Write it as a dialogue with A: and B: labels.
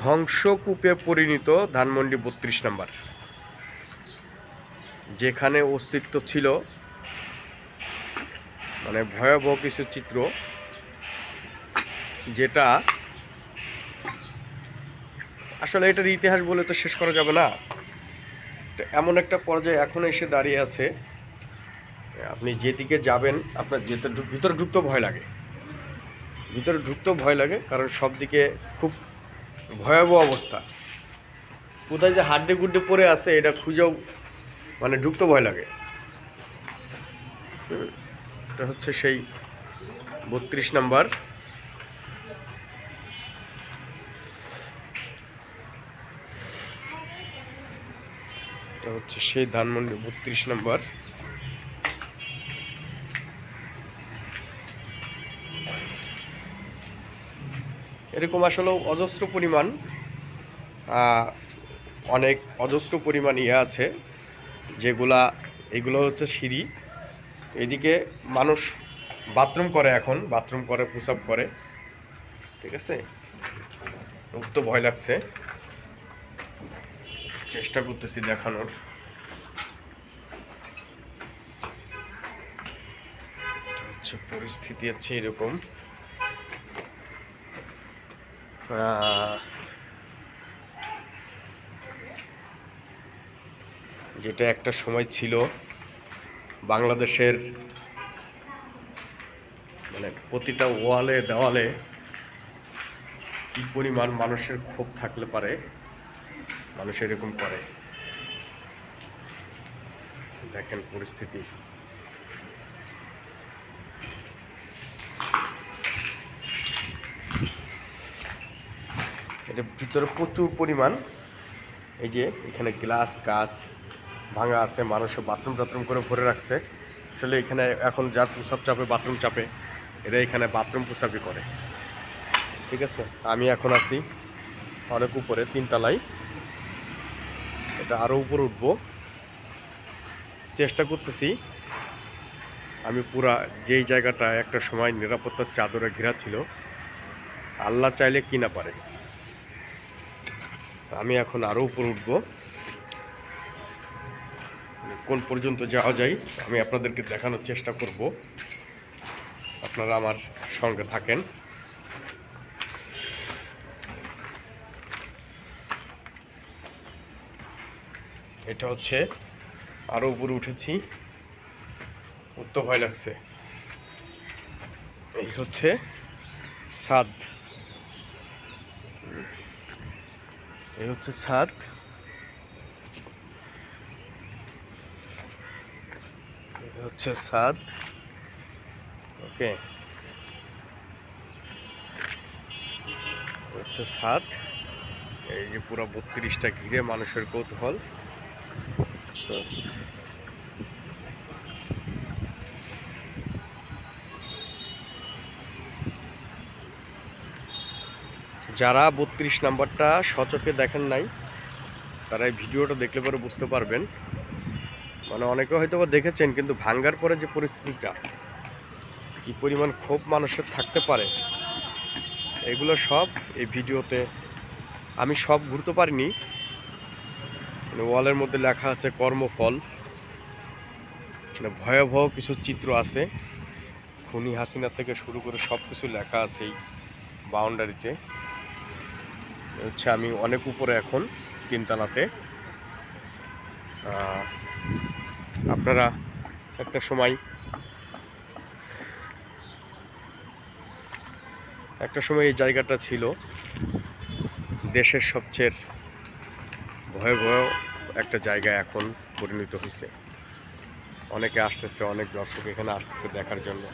A: ধ্বংসকূপে পরিণত ধানমন্ডি বত্রিশ নাম্বার। যেখানে অস্তিত্ব ছিল মানে ভয়াবহ কিছু চিত্র, যেটা আসলে এটার ইতিহাস বলে তো শেষ করা যাবে না। এমন একটা পর্যায়ে এখন এসে দাঁড়িয়ে আছে। আপনি যেদিকে যাবেন, আপনার যেতে ভিতরে ঢুকতেও ভয় লাগে। ভিতরে ঢুকতেও ভয় লাগে, কারণ সব দিকে খুব ভয়াবহ অবস্থা। কোথায় যে হাড্ডে গুড্ডে পড়ে আছে, এটা খুঁজেও মানে ঢুকতে ভয় লাগে। এটা হচ্ছে সেই বত্রিশ নাম্বার। এটা হচ্ছে সেই ধানমন্ডি বত্রিশ নাম্বার। এরকম আসলে অজস্র পরিমাণ অনেক অজস্র পরিমাণ ইয়ে আছে, যেগুলা, এগুলো হচ্ছে সিঁড়ি। এদিকে মানুষ বাথরুম করে এখন, বাথরুম করে পুশ করে, ঠিক আছে? উঠতে ভয় লাগছে। চেষ্টা করতেছি দেখানোর। পরিস্থিতি হচ্ছে এরকম। যেটা একটা সময় ছিল বাংলাদেশের মানে প্রতিটা ওয়ালে দেওয়ালে কি পরিমাণ মানুষের ক্ষোভ থাকলে পারে, মানুষ এরকম করে। দেখেন পরিস্থিতি। এটা ভিতরে প্রচুর পরিমাণ এই যে এখানে গ্লাস গাছ ভাঙা আছে, মানুষে বাথরুম টাথরুম করে ভরে রাখছে। আসলে এখানে এখন যা প্রসাব চাপে বাথরুম চাপে, এরা এখানে বাথরুম প্রসাবই করে। ঠিক আছে? আমি এখন আছি অনেক উপরে, তিনতলায়। এটা আরও উপরে উঠবো। চেষ্টা করতেছি। আমি পুরা যেই জায়গাটা একটা সময় নিরাপত্তার চাদরে ঘেরা ছিল, আল্লাহ চাইলে কি না পারে। আমি এখন আরও উপরে উঠবো। কোন পর্যন্ত যাওয়া যায়, আমি আপনাদেরকে দেখানোর চেষ্টা করব। আপনারা আমার সঙ্গে থাকেন। এটা হচ্ছে আরও উপরে উঠেছি। উঠতে ভয় লাগছে। এই হচ্ছে ছাদ এই হচ্ছে ছাদ। হচ্ছে ছাদ। ওকে। হচ্ছে ছাদ। এই যে পুরো বত্রিশটা ঘিরে মানুষের কৌতূহল। যারা বত্রিশ নাম্বারটা সচকে দেখেন নাই, তারা এই ভিডিওটা দেখলে পরে বুঝতে পারবেন। মানে অনেকে হয়তো দেখেছেন, কিন্তু ভাঙ্গার পরে যে পরিস্থিতিটা, কি পরিমাণ ক্ষোভ মানুষের থাকতে পারে, এগুলো সব এই ভিডিওতে আমি সব ঘুরতে পারিনি। মানে ওয়ালের মধ্যে লেখা আছে কর্মফল। মানে ভয়াবহ কিছু চিত্র আছে। খুনি হাসিনা থেকে শুরু করে সব কিছু লেখা আছে এই বাউন্ডারিতে হচ্ছে আমি অনেক উপরে এখন তিনতলাতে। আপনারা একটা সময় একটা সময় এই জায়গাটা ছিল দেশের সবচেয়ে ভয়াবহ একটা জায়গা এখন পরিণত হয়েছে। অনেকে আসতেছে, অনেক দর্শক এখানে আসতেছে দেখার জন্য।